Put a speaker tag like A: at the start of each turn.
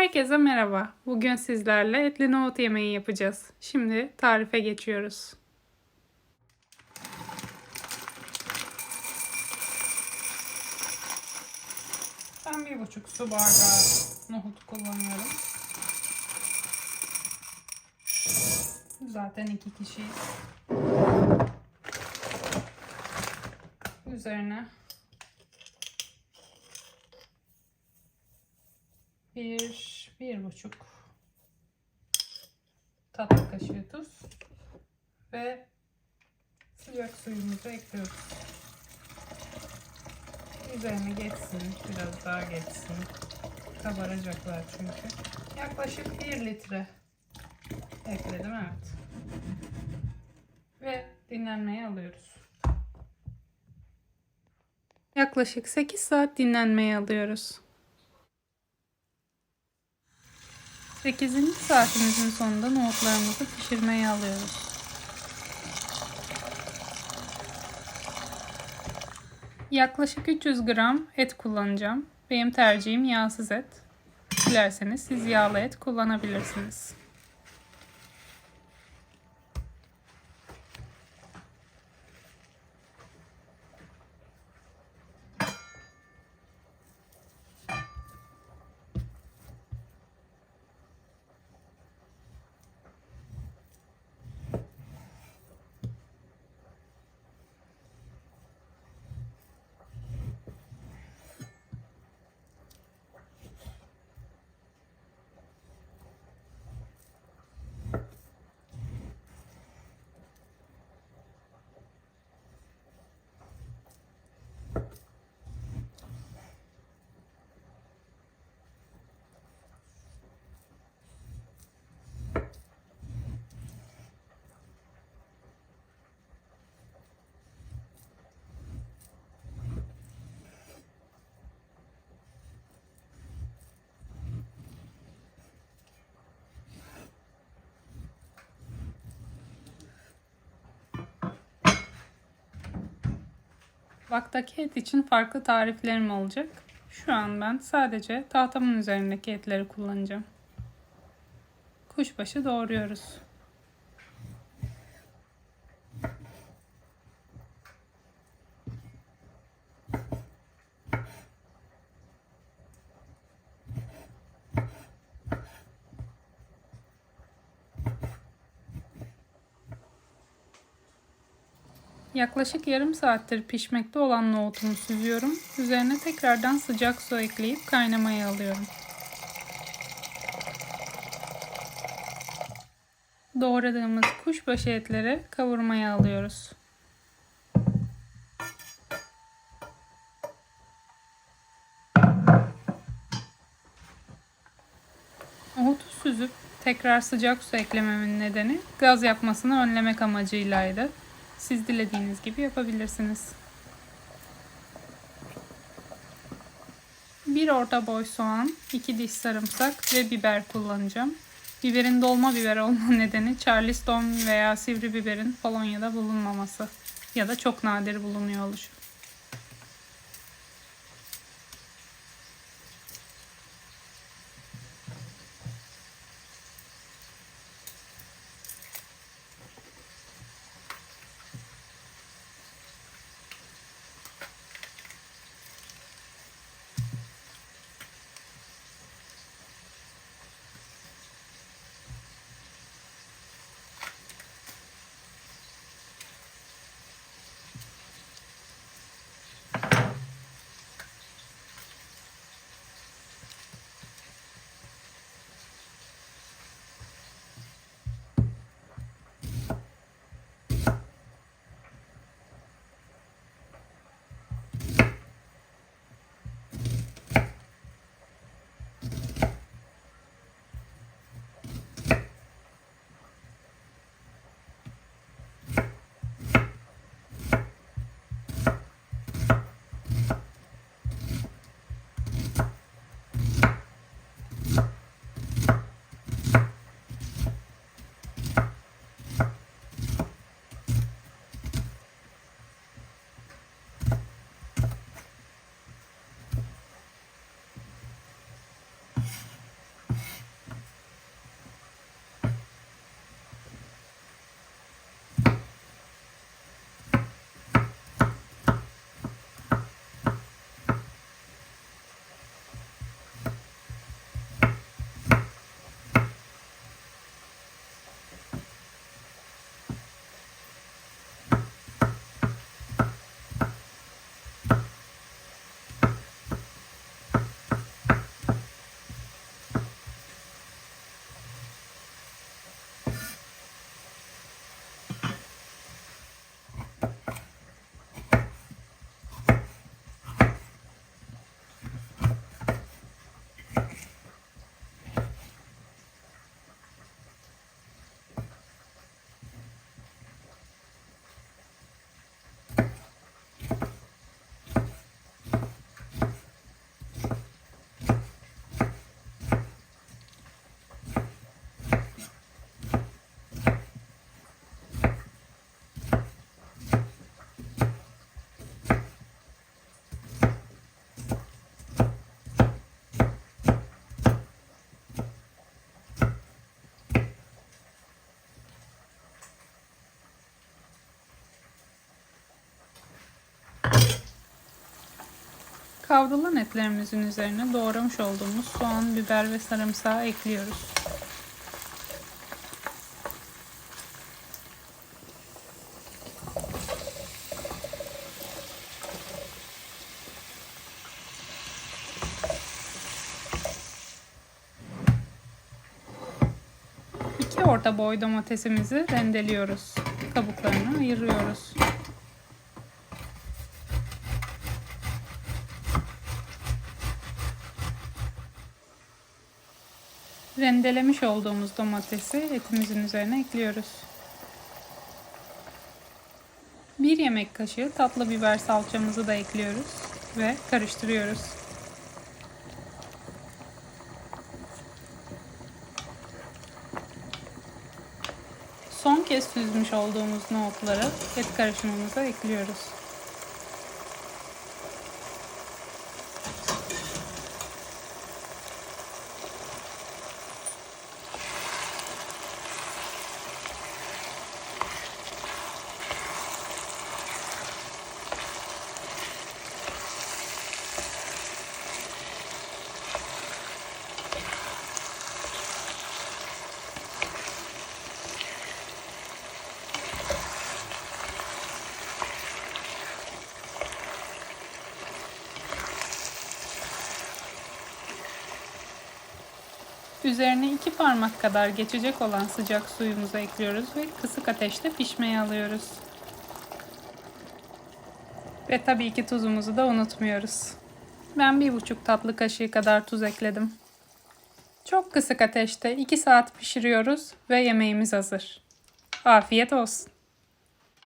A: Herkese merhaba. Bugün sizlerle etli nohut yemeği yapacağız. Şimdi tarife geçiyoruz. Ben bir buçuk su bardağı nohut kullanıyorum. Zaten iki kişi. Üzerine bir, bir buçuk tatlı kaşığı tuz ve sıcak suyumuzu ekliyoruz. Üzerine geçsin, biraz daha geçsin. Kabaracaklar çünkü. Yaklaşık 1 litre ekledim evet. Ve dinlenmeye alıyoruz. Yaklaşık 8 saat dinlenmeye alıyoruz. 8. saatimizin sonunda nohutlarımızı pişirmeye alıyoruz. Yaklaşık 300 gram et kullanacağım. Benim tercihim yağsız et. Dilerseniz siz yağlı et kullanabilirsiniz. Baktaki et için farklı tariflerim olacak. Şu an ben sadece tahtamın üzerindeki etleri kullanacağım. Kuşbaşı doğruyoruz. Yaklaşık yarım saattir pişmekte olan nohutumu süzüyorum. Üzerine tekrardan sıcak su ekleyip kaynamaya alıyorum. Doğradığımız kuşbaşı etleri kavurmaya alıyoruz. Nohutu süzüp tekrar sıcak su eklememin nedeni gaz yapmasını önlemek amacıylaydı. Siz dilediğiniz gibi yapabilirsiniz. Bir orta boy soğan, iki diş sarımsak ve biber kullanacağım. Biberin dolma biber olma nedeni Charleston veya sivri biberin Polonya'da bulunmaması ya da çok nadir bulunuyor oluşu. Kavrulan etlerimizin üzerine doğramış olduğumuz soğan, biber ve sarımsağı ekliyoruz. Orta boy domatesimizi rendeliyoruz. Kabuklarını ayırıyoruz. Rendelemiş olduğumuz domatesi etimizin üzerine ekliyoruz. Bir yemek kaşığı tatlı biber salçamızı da ekliyoruz ve karıştırıyoruz. Son kez süzmüş olduğumuz nohutları et karışımımıza ekliyoruz. Üzerine iki parmak kadar geçecek olan sıcak suyumuzu ekliyoruz ve kısık ateşte pişmeye alıyoruz. Ve tabii ki tuzumuzu da unutmuyoruz. Ben bir buçuk tatlı kaşığı kadar tuz ekledim. Çok kısık ateşte 2 saat pişiriyoruz ve yemeğimiz hazır. Afiyet olsun.